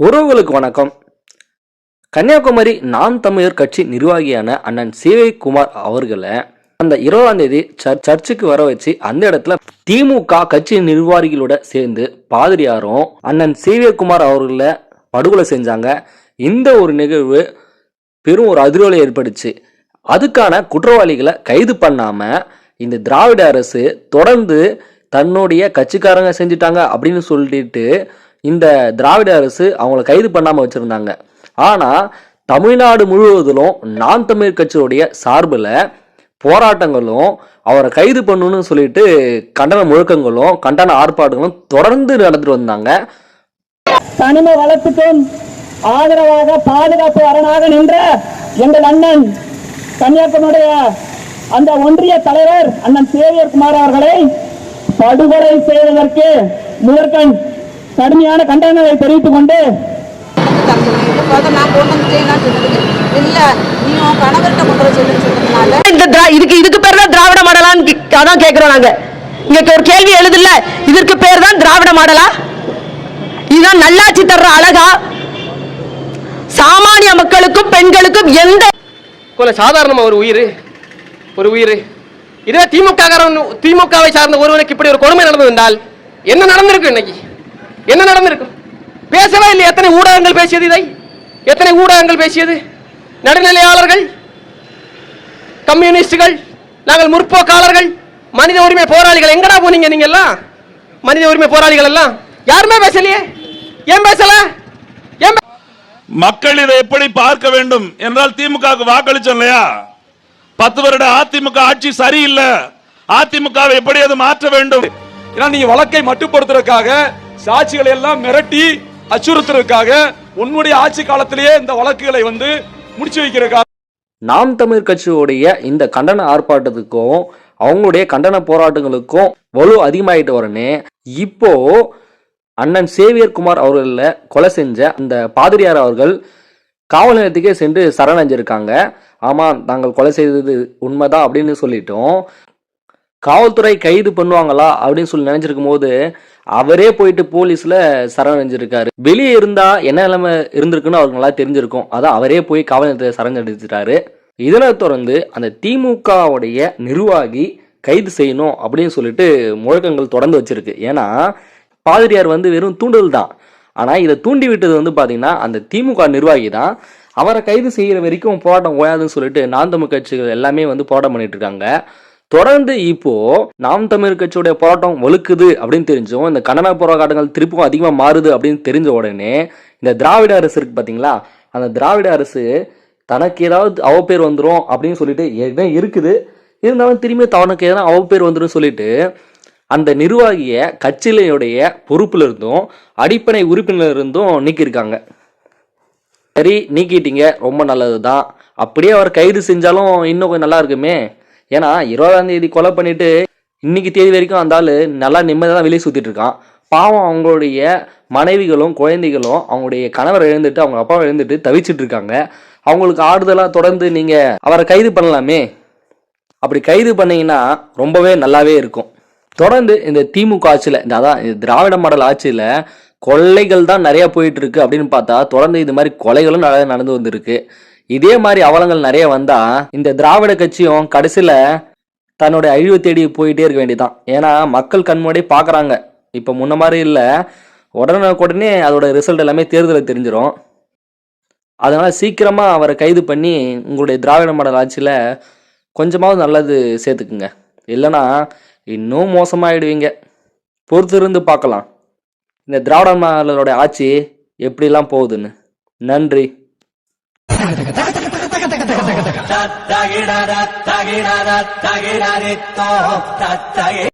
உறவுகளுக்கு வணக்கம். கன்னியாகுமரி நாம் தமிழர் கட்சி நிர்வாகியான அண்ணன் சிவகுமார் அவர்களை அந்த இருபதாம் தேதி சர்ச் சர்ச்சுக்கு வர வச்சு அந்த இடத்துல திமுக கட்சி நிர்வாகிகளோட சேர்ந்து பாதிரியாரும் அண்ணன் சிவகுமார் அவர்களை படுகொலை செஞ்சாங்க. இந்த ஒரு நிகழ்வு பெரும் ஒரு அதிர்வலை ஏற்பட்டுச்சு அதுக்கான குற்றவாளிகளை கைது பண்ணாம இந்த திராவிட அரசு தொடர்ந்து தன்னுடைய கட்சிக்காரங்க செஞ்சுட்டாங்க அப்படின்னு சொல்லிட்டு இந்த திராவிட அரசு அவங்கள கைது பண்ணாமல் வச்சுருந்தாங்க. ஆனால் தமிழ்நாடு முழுவதிலும் நான் தமிழ் கட்சியுடைய சார்பில் போராட்டங்களும் அவரை கைது பண்ணணும்னு சொல்லிட்டு கண்டன முழக்கங்களும் கண்டன ஆர்ப்பாட்டங்களும் தொடர்ந்து நடந்துட்டு வந்தாங்க. தனிம வளர்ப்புக்கும் ஆதரவாக பாதுகாப்பு அரணாக நின்ற எங்கள் அண்ணன் கன்னியாகுமரிய அந்த ஒன்றிய தலைவர் அண்ணன் சேவியர் குமார் அவர்களை படுகொலை செய்வதற்கு முதற்கண் கடுமையான கண்டனங்களை தெரிவித்துக் கொண்டு இதுக்கு இதுக்கு பேர் தான் திராவிட மாடலான்னு கே- அதான் கேக்குறோம் நாங்க. இங்க ஒரு கேள்வி எழுதுல இதற்கு பேர் தான் திராவிட மாடலா? இதுதான் நல்லாட்சி தர்ற அழகா? சாமானிய மக்களுக்கும் பெண்களுக்கும் எந்த கொலை சாதாரணமா ஒரு உயிர் ஒரு உயிர். இதே திமுக திமுகவை சார்ந்த ஒருவனுக்கு இப்படி ஒரு கொடுமை நடந்தது என்றால் என்ன நடந்திருக்கு இன்னைக்கு? என்ன நடந்திருக்கும் பேசவே இல்லை. எத்தனை ஊடகங்கள் பேசியது இதை? எத்தனை ஊடகங்கள் பேசியது? நடுநிலையாளர்கள் கம்யூனிஸ்டுகள் நாங்கள் முற்போக்காளர்கள் மனித உரிமை போராளிகள். எங்கடா போனீங்க நீங்க எல்லாம் மனித உரிமை போராளிகள் எல்லாம்? யாருமே பேசலையே. ஏன் பேசல? ஏன் மக்கள் இதை எப்படி பார்க்க வேண்டும் என்றால் திமுக வாக்களிச்சோம் இல்லையா? பத்து வருட அதிமுக ஆட்சி சரியில்லை. அதிமுகவை எப்படி அது மாற்ற வேண்டும்? ஏன்னா நீங்க வழக்கை மட்டுப்படுத்துறதுக்காக சாட்சிகளை எல்லாம் மிரட்டி அச்சுறுத்துறதுக்காக உன்னுடைய ஆட்சி காலத்திலேயே இந்த வழக்குகளை வந்து முடிச்சு வைக்கிறதுக்காக. நாம் தமிழ் கட்சியுடைய இந்த கண்டன ஆர்ப்பாட்டத்துக்கும் அவங்களுடைய கண்டன போராட்டங்களுக்கும் வலு அதிகமாயிட்டு வரனே இப்போ அண்ணன் சேவியர் குமார் அவர்களில் கொலை செஞ்ச அந்த பாதிரியார் அவர்கள் காவல் நிலையத்துக்கே சென்று சரணடைஞ்சிருக்காங்க. ஆமாம் நாங்கள் கொலை செய்தது உண்மைதான் அப்படின்னு சொல்லிட்டோம். காவல்துறை கைது பண்ணுவாங்களா அப்படின்னு சொல்லி நினைச்சிருக்கும் போது அவரே போயிட்டு போலீஸ்ல சரணடைஞ்சிருக்காரு. வெளியே இருந்தா என்ன நிலைமை இருந்திருக்குன்னு அவருக்கு நல்லா தெரிஞ்சிருக்கும். அதான் அவரே போய் காவல் நிலையத்தை சரணடைஞ்சிட்டாரு. இதனை தொடர்ந்து அந்த திமுகவுடைய நிர்வாகி கைது செய்யணும் அப்படின்னு சொல்லிட்டு முழக்கங்கள் தொடர்ந்து வச்சிருக்கு. ஏன்னா பாதிரியார் வந்து வெறும் தூண்டுதல் தான். ஆனால் இதை தூண்டி விட்டது வந்து பார்த்தீங்கன்னா அந்த திமுக நிர்வாகி தான். அவரை கைது செய்கிற வரைக்கும் போராட்டம் ஓயாதுன்னு சொல்லிட்டு நான் தமிழ் கட்சிகள் எல்லாமே வந்து போராட்டம் பண்ணிட்டு இருக்காங்க. தொடர்ந்து இப்போ நாம் தமிழ் கட்சியுடைய போராட்டம் வலுக்குது அப்படின்னு தெரிஞ்சும் இந்த கண்டன போராட்டங்கள் திருப்பும் அதிகமாக மாறுது அப்படின்னு தெரிஞ்ச உடனே இந்த திராவிட அரசு இருக்கு பார்த்தீங்களா அந்த திராவிட அரசு தனக்கு ஏதாவது அவ பேர் வந்துடும் அப்படின்னு சொல்லிட்டு ஏற்கனவே இருக்குது. இருந்தாலும் திரும்பி தனக்கு எதனா பேர் வந்துடும் சொல்லிட்டு அந்த நிர்வாகிய கட்சியிலையுடைய பொறுப்புல இருந்தும் அடிப்படை உறுப்பினர் இருந்தும் நீக்கியிருக்காங்க. சரி நீக்கிட்டீங்க ரொம்ப நல்லது தான் அப்படியே அவர் கைது செஞ்சாலும் இன்னும் கொஞ்சம் நல்லா இருக்குமே. ஏன்னா இருபதாம் தேதி கொலை பண்ணிட்டு இன்னைக்கு தேதி வரைக்கும் அந்த நல்லா நிம்மதியாக தான் வெளியே சுற்றிட்டு இருக்கான். பாவம் அவங்களுடைய மனைவிகளும் குழந்தைகளும் அவங்களுடைய கணவர் எழுந்துட்டு அவங்க அப்பாவை எழுந்துட்டு தவிச்சிட்டு இருக்காங்க. அவங்களுக்கு ஆறுதலாக தொடர்ந்து நீங்கள் அவரை கைது பண்ணலாமே. அப்படி கைது பண்ணீங்கன்னா ரொம்பவே நல்லாவே இருக்கும். தொடர்ந்து இந்த திமுக ஆட்சியில் இந்த அதான் இந்த திராவிட மாடல் ஆட்சியில் கொள்ளைகள் தான் நிறையா போயிட்டு இருக்கு அப்படின்னு பார்த்தா தொடர்ந்து இது மாதிரி கொலைகளும் நிறைய நடந்து வந்திருக்கு. இதே மாதிரி அவலங்கள் நிறைய வந்தா இந்த திராவிட கட்சியும் கடைசியில தன்னுடைய அழிவு தேடி போயிட்டே இருக்க வேண்டியதான் ஏன்னா மக்கள் கண்முன்னாடி பார்க்குறாங்க. இப்போ முன்ன மாதிரி இல்லை. உடனுக்குடனே அதோட ரிசல்ட் எல்லாமே தேர்தலில் தெரிஞ்சிடும் அதனால சீக்கிரமா அவரை கைது பண்ணி உங்களுடைய திராவிட மாடல் ஆட்சியில் கொஞ்சமாவது நல்லது சேர்த்துக்குங்க. இல்லைன்னா இன்னும் மோசமாயிடுவீங்க. பொறுத்திருந்து பார்க்கலாம். இந்த திராவிட மாடலோட ஆட்சி எப்படிலாம் போகுதுன்னு. நன்றி. タカタカタカタタカタカタタカタカタカタタカタカタ